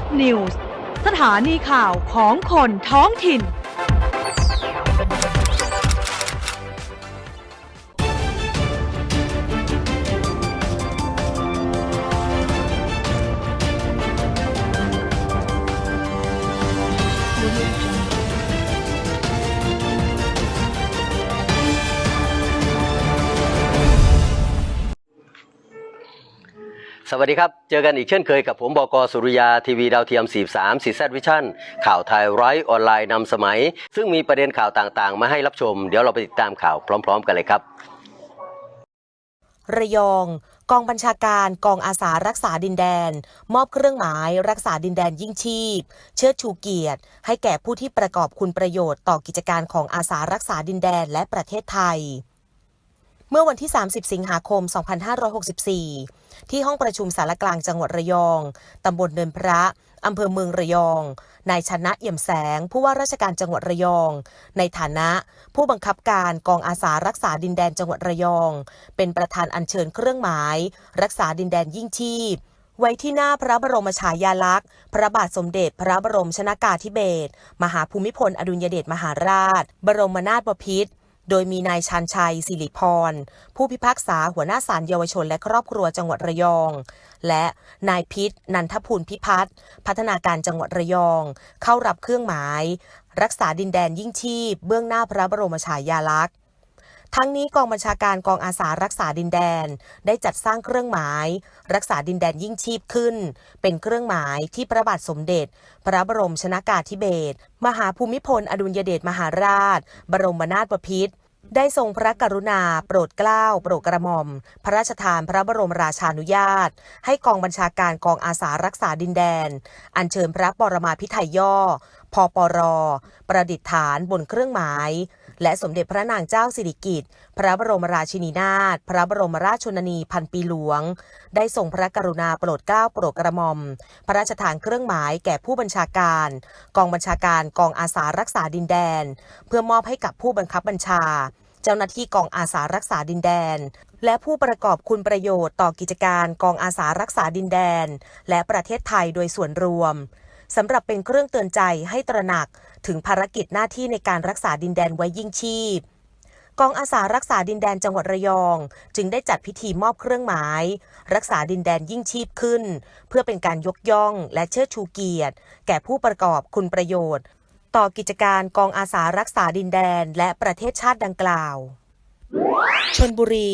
บนิวส์สถานีข่าวของคนท้องถิ่น สวัสดีครับ เจอกันอีกเช่นเคยกับผมบกสุริยาทีวีดาวเทียม 43สีแซดวิชั่นข่าวไทยไร้ออนไลน์นำสมัย ซึ่งมีประเด็นข่าวต่างๆ มาให้รับชม เดี๋ยวเราไปติดตามข่าวพร้อม ๆ กันเลยครับ ระยอง กองบัญชาการกองอาสารักษาดินแดน มอบเครื่องหมาย รักษาดินแดนยิ่งชีพ เชิดชูเกียรติ ให้แก่ผู้ที่ประกอบคุณประโยชน์ต่อกิจการของอาสารักษาดินแดนและประเทศไทย เมื่อวันที่ 30 สิงหาคม 2564 ที่ห้องประชุมสารกลางจังหวัดระยอง ตำบลเนินพระอำเภอเมืองระยอง นายชนะเอี่ยมแสง ผู้ว่าราชการจังหวัดระยอง ในฐานะ ผู้บังคับการกองอาสารักษาดินแดนจังหวัดระยอง เป็นประธานอัญเชิญเครื่องหมาย รักษาดินแดนยิ่งชีพ ไว้ที่หน้าพระบรมฉายาลักษณ์ พระบาทสมเด็จพระบรมชนากาธิเบศร มหาภูมิพลอดุลยเดชมหาราช บรมนาถบพิตร โดยมีนายชันชัยสิริพร ผู้พิพากษาหัวหน้าศาลเยาวชนและครอบครัวจังหวัดระยอง และนายพิษนันทภูลพิพัฒน์พัฒนาการจังหวัดระยอง เข้ารับเครื่องหมาย รักษาดินแดนยิ่งชีพ เบื้องหน้าพระบรมฉายาลักษณ์ทั้งนี้กองบัญชาการกองอาสารักษาดินแดน ได้จัดสร้างเครื่องหมาย รักษาดินแดนยิ่งชีพขึ้น เป็นเครื่องหมายที่พระบาทสมเด็จ พระบรมชนากาธิเบศรมหาภูมิพล อดุลยเดชมหาราช บรมนาถบพิตร ได้ทรงพระกรุณา โปรดเกล้า โปรดกระหม่อม พระราชทานพระบรมราชานุญาต ให้กองบัญชาการกองอาสารักษาดินแดน อัญเชิญพระปรมาพิไทยย่อ พปร ประดิษฐานบนเครื่องหมาย และสมเด็จพระนางเจ้าสิริกิติ์พระบรมราชินีนาถพระบรมราชชนนีพันปีหลวง ได้ทรงพระกรุณาโปรดเกล้าโปรดกระหม่อม พระราชทานเครื่องหมายแก่ผู้บัญชาการ กองบัญชาการกองอาสารักษาดินแดน เพื่อมอบให้กับผู้บังคับบัญชา เจ้าหน้าที่กองอาสารักษาดินแดน และผู้ประกอบคุณประโยชน์ต่อกิจการกองอาสารักษาดินแดน และประเทศไทยโดยส่วนรวมสำหรับเป็นเครื่องเตือนใจให้ตระหนัก ถึงภารกิจหน้าที่ในการรักษาดินแดนไว้ยิ่งชีพ กองอาสารักษาดินแดนจังหวัดระยอง จึงได้จัดพิธีมอบเครื่องหมาย รักษาดินแดนยิ่งชีพขึ้น เพื่อเป็นการยกย่องและเชิดชูเกียรติ แก่ผู้ประกอบคุณประโยชน์ ต่อกิจการกองอาสารักษาดินแดนและประเทศชาติดังกล่าวชนบุรี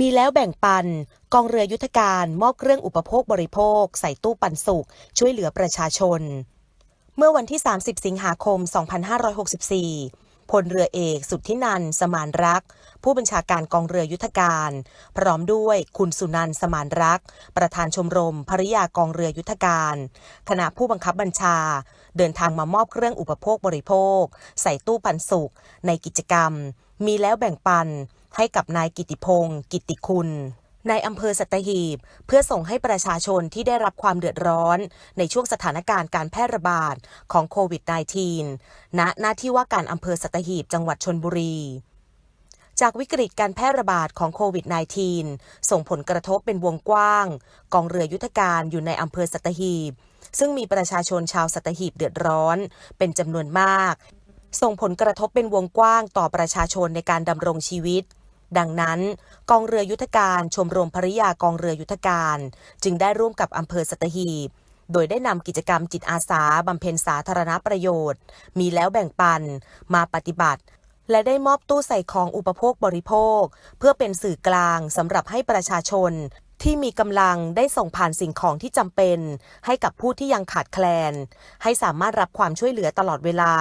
มีแล้วแบ่งปัน กองเรือยุทธการมอบเครื่องอุปโภคบริโภค ใส่ตู้ปันสุขช่วยเหลือประชาชน เมื่อวันที่ 30 สิงหาคม 2564 พลเรือเอกสุทธินันสมานรัก ผู้บัญชาการกองเรือยุทธการ พร้อมด้วยคุณสุนันสมานรัก ประธานชมรมภริยากองเรือยุทธการ คณะผู้บังคับบัญชา เดินทางมามอบเครื่องอุปโภคบริโภค ใส่ตู้ปันสุขในกิจกรรม มีแล้วแบ่งปันให้กับนายกิติพงศ์กิติคุณ ในอำเภอสัตหีบ เพื่อส่งให้ประชาชนที่ได้รับความเดือดร้อน ในช่วงสถานการณ์การแพร่ระบาดของโควิด -19 ณหน้าที่ว่าการอำเภอสัตหีบจังหวัดชนบุรีจากวิกฤตการแพร่ระบาดของโควิด -19 ส่งผลกระทบเป็นวงกว้าง กองเรือยุทธการอยู่ในอำเภอสัตหีบ ซึ่งมีประชาชนชาวสัตหีบเดือดร้อน เป็นจำนวนมาก ส่งผลกระทบเป็นวงกว้างต่อประชาชนในการดำรงชีวิต ดังนั้น กองเรือยุทธการชมรมภริยากองเรือยุทธการ จึงได้ร่วมกับอำเภอสัตหีบ โดยได้นำกิจกรรมจิตอาสาบำเพ็ญสาธารณประโยชน์ มีแล้วแบ่งปัน มาปฏิบัติ และได้มอบตู้ใส่ของอุปโภคบริโภค เพื่อเป็นสื่อกลางสำหรับให้ประชาชนที่มีกำลังได้ส่งผ่านสิ่งของที่จำเป็น ให้กับผู้ที่ยังขาดแคลน ให้สามารถรับความช่วยเหลือตลอดเวลา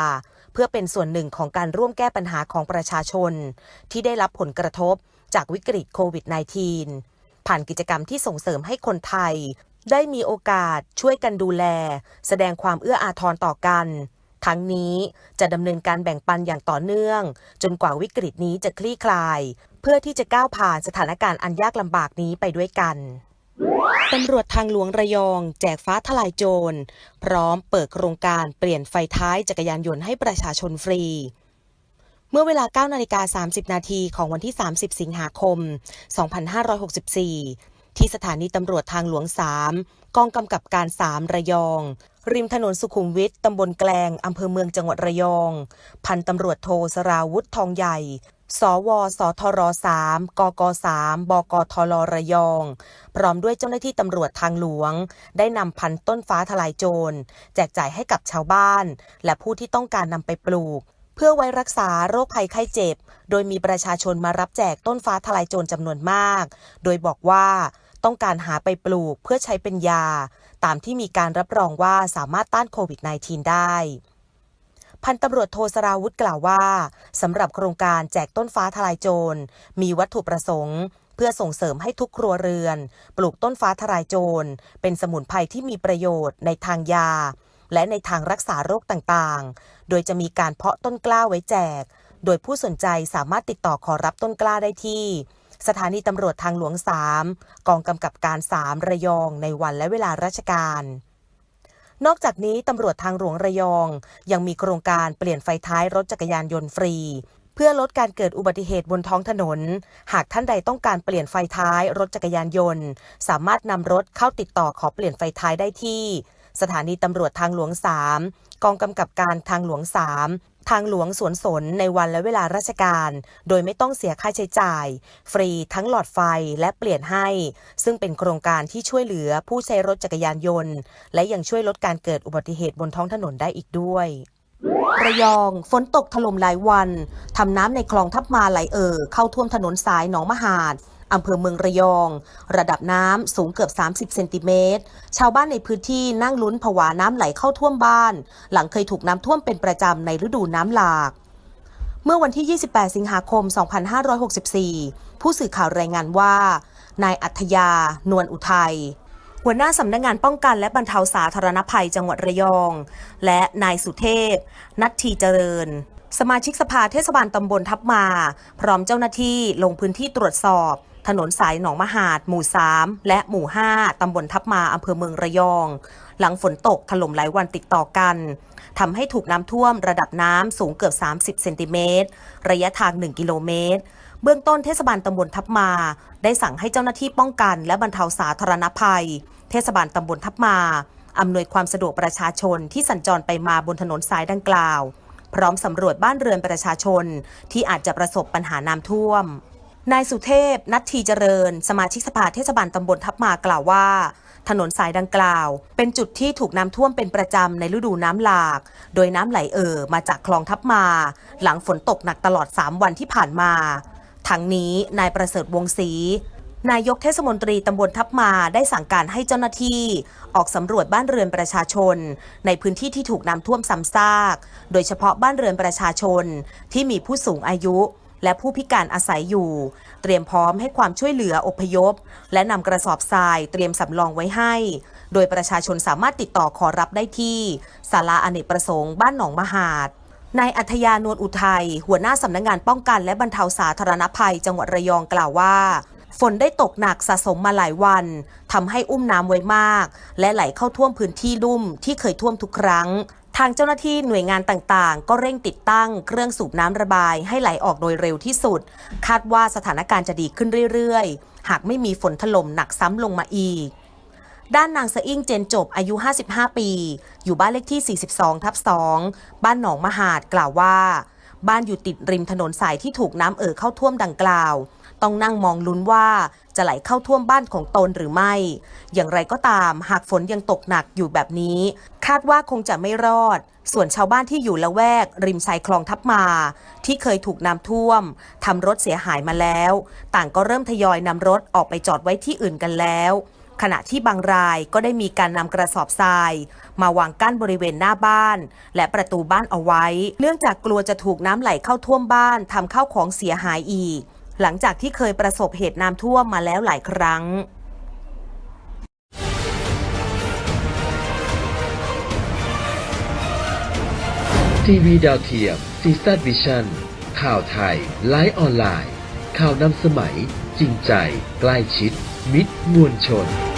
พื่อเป็นส่วนหนึ่งของการร่วมแก้ปัญหาของประชาชน ที่ได้รับผลกระทบจากวิกฤตโควิด -19 ผ่านกิจกรรมที่ส่งเสริมให้คนไทย ได้มีโอกาสช่วยกันดูแล แสดงความเอื้ออาทรต่อกัน ทั้งนี้จะดำเนินการแบ่งปันอย่างต่อเนื่อง จนกว่าวิกฤตนี้จะคลี่คลาย เพื่อที่จะก้าวผ่านสถานการณ์อันยากลำบากนี้ไปด้วยกัน ตำรวจทางหลวงระยอง แจกฟ้าทลายโจร พร้อมเปิดโครงการเปลี่ยนไฟท้ายจักรยานยนต์ให้ประชาชนฟรี เมื่อเวลา9นาฬิกา30 นาทีของวันที่ 30 สิงหาคม 2564 ที่สถานีตำรวจทางหลวง 3 กองกำกับการ 3 ระยอง ริมถนนสุขุมวิทตำบลแกลงอำเภอเมืองจังหวัดระยอง พันตำรวจโทสราวุธทองใหญ่ สว สทร3กก3บกทลระยอง พร้อมด้วยเจ้าหน้าที่ตำรวจทางหลวง ได้นำพันธุ์ต้นฟ้าทลายโจร แจกจ่ายให้กับชาวบ้าน และผู้ที่ต้องการนำไปปลูก เพื่อไว้รักษาโรคภัยไข้เจ็บ โดยมีประชาชนมารับแจกต้นฟ้าทลายโจรจำนวนมาก โดยบอกว่าต้องการหาไปปลูกเพื่อใช้เป็นยา ตามที่มีการรับรองว่าสามารถต้านโควิด -19 ได้ พันตำรวจโทสราวุธกล่าวว่าสำหรับโครงการแจกต้นฟ้าทลายโจร มีวัตถุประสงค์ เพื่อส่งเสริมให้ทุกครัวเรือน ปลูกต้นฟ้าทลายโจร เป็นสมุนไพรที่มีประโยชน์ในทางยา และในทางรักษาโรคต่างๆ โดยจะมีการเพาะต้นกล้าไว้แจก โดยผู้สนใจสามารถติดต่อขอรับต้นกล้าได้ที่สถานีตำรวจทางหลวง 3 กองกำกับการ 3 ระยองในวันและเวลาราชการ นอกจากนี้ตำรวจทางหลวงระยอง ยังมีโครงการเปลี่ยนไฟท้ายรถจักรยานยนต์ฟรี เพื่อลดการเกิดอุบัติเหตุบนท้องถนน หากท่านใดต้องการเปลี่ยนไฟท้ายรถจักรยานยนต์ สามารถนำรถเข้าติดต่อขอเปลี่ยนไฟท้ายได้ที่ สถานีตำรวจทางหลวง 3 กองกำกับการทางหลวง 3 ทางหลวงสวนสนในวันและเวลาราชการ โดยไม่ต้องเสียค่าใช้จ่าย ฟรีทั้งหลอดไฟและเปลี่ยนให้ ซึ่งเป็นโครงการที่ช่วยเหลือผู้ใช้รถจักรยานยนต์ และยังช่วยลดการเกิดอุบัติเหตุบนท้องถนนได้อีกด้วยระยอง ฝนตกถล่มหลายวัน ทำน้ำในคลองทับมาไหลเอ่อเข้าท่วมถนนสายหนองมหาด อำเภอเมืองระยอง ระดับน้ำสูงเกือบ 30 เซนติเมตร ชาวบ้านในพื้นที่นั่งลุ้นผวาน้ำไหลเข้าท่วมบ้าน หลังเคยถูกน้ำท่วมเป็นประจำในฤดูน้ำหลากเมื่อวันที่ 28 สิงหาคม 2564 ผู้สื่อข่าวรายงานว่า นายอัธยา นวลอุทัย หัวหน้าสำนักงงานป้องกันและบรรเทาสาธารณภัยจังหวัดระยอง และนายสุเทพ นัททีเจริญ สมาชิกสภาเทศบาลตำบลทับมา พร้อมเจ้าหน้าที่ลงพื้นที่ตรวจสอบ ถนนสายหนองมหาด หมู่ 3 และหมู่ 5 ตำบลทับมาอำเภอเมืองระยอง หลังฝนตกถล่มหลายวันติดต่อกันทำให้ถูกน้ำท่วมระดับน้ำสูงเกือบ 30 เซนติเมตร ระยะทาง 1 กิโลเมตร เบื้องต้นเทศบาลตำบลทับมา ได้สั่งให้เจ้าหน้าที่ป้องกัน และบรรเทาสาธารณภัย เทศบาลตำบลทับมาอำนวยความสะดวกประชาชนที่สัญจรไปมาบนถนนสายดังกล่าว พร้อมสำรวจบ้านเรือนประชาชนที่อาจจะประสบปัญหาน้ำท่วม นายสุเทพ นัททีเจริญ สมาชิกสภาเทศบาลตำบลทับมากล่าวว่า ถนนสายดังกล่าว เป็นจุดที่ถูกน้ำท่วมเป็นประจำในฤดูน้ำหลาก โดยน้ำไหลเอ่อมาจากคลองทับมา หลังฝนตกหนักตลอด 3 วันที่ผ่านมา ทั้งนี้นายประเสริฐวงศรีนายกเทศมนตรีตำบลทับมาได้สั่งการให้เจ้าหน้าที่ ออกสำรวจบ้านเรือนประชาชน ในพื้นที่ที่ถูกน้ำท่วมซ้ำซาก โดยเฉพาะบ้านเรือนประชาชนที่มีผู้สูงอายุ และผู้พิการอาศัยอยู่ เตรียมพร้อมให้ความช่วยเหลืออพยพ และนำกระสอบทรายเตรียมสำรองไว้ให้ โดยประชาชนสามารถติดต่อขอรับได้ที่ศาลาอเนกประสงค์บ้านหนองมหาดนายอัธยานวลอุทัย หัวหน้าสำนักงงานป้องกันและบรรเทาสาธารณภัย จังหวัดระยองกล่าวว่า ฝนได้ตกหนักสะสมมาหลายวันทำให้อุ้มน้ำไว้มาก และไหลเข้าท่วมพื้นที่ลุ่มที่เคยท่วมทุกครั้ง ทางเจ้าหน้าที่หน่วยงานต่างๆ ก็เร่งติดตั้งเครื่องสูบน้ำระบายให้ไหลออกโดยเร็วที่สุด คาดว่าสถานการณ์จะดีขึ้นเรื่อยๆ หากไม่มีฝนถล่มหนักซ้ำลงมาอีก ด้านนางสะอิ่งเจนจบอายุ 55 ปี อยู่บ้านเลขที่ 42 ทับ 2 บ้านหนองมหาดกล่าวว่า บ้านอยู่ติดริมถนนสายที่ถูกน้ำเอ่อเข้าท่วมดังกล่าว ต้องนั่งมองลุ้นว่าจะไหลเข้าท่วมบ้านของตนหรือไม่ อย่างไรก็ตาม หากฝนยังตกหนักอยู่แบบนี้ คาดว่าคงจะไม่รอด ส่วนชาวบ้านที่อยู่ละแวก ริมชายคลองทับมา ที่เคยถูกน้ำท่วมทำรถเสียหายมาแล้ว ต่างก็เริ่มทยอยนำรถออกไปจอดไว้ที่อื่นกันแล้วขณะที่บางรายก็ได้มีการนำกระสอบทราย มาวางกั้นบริเวณหน้าบ้าน และประตูบ้านเอาไว้ เนื่องจากกลัวจะถูกน้ำไหลเข้าท่วมบ้านทำเข้าของเสียหายอีก หลังจากที่เคยประสบเหตุน้ำท่วมมาแล้วหลายครั้งทีวีดาวเทียมซีซันวิชั่นข่าวไทย ไลฟ์ออนไลน์ ข่าวนำสมัย จริงใจ ใกล้ชิด มิตรมวลชน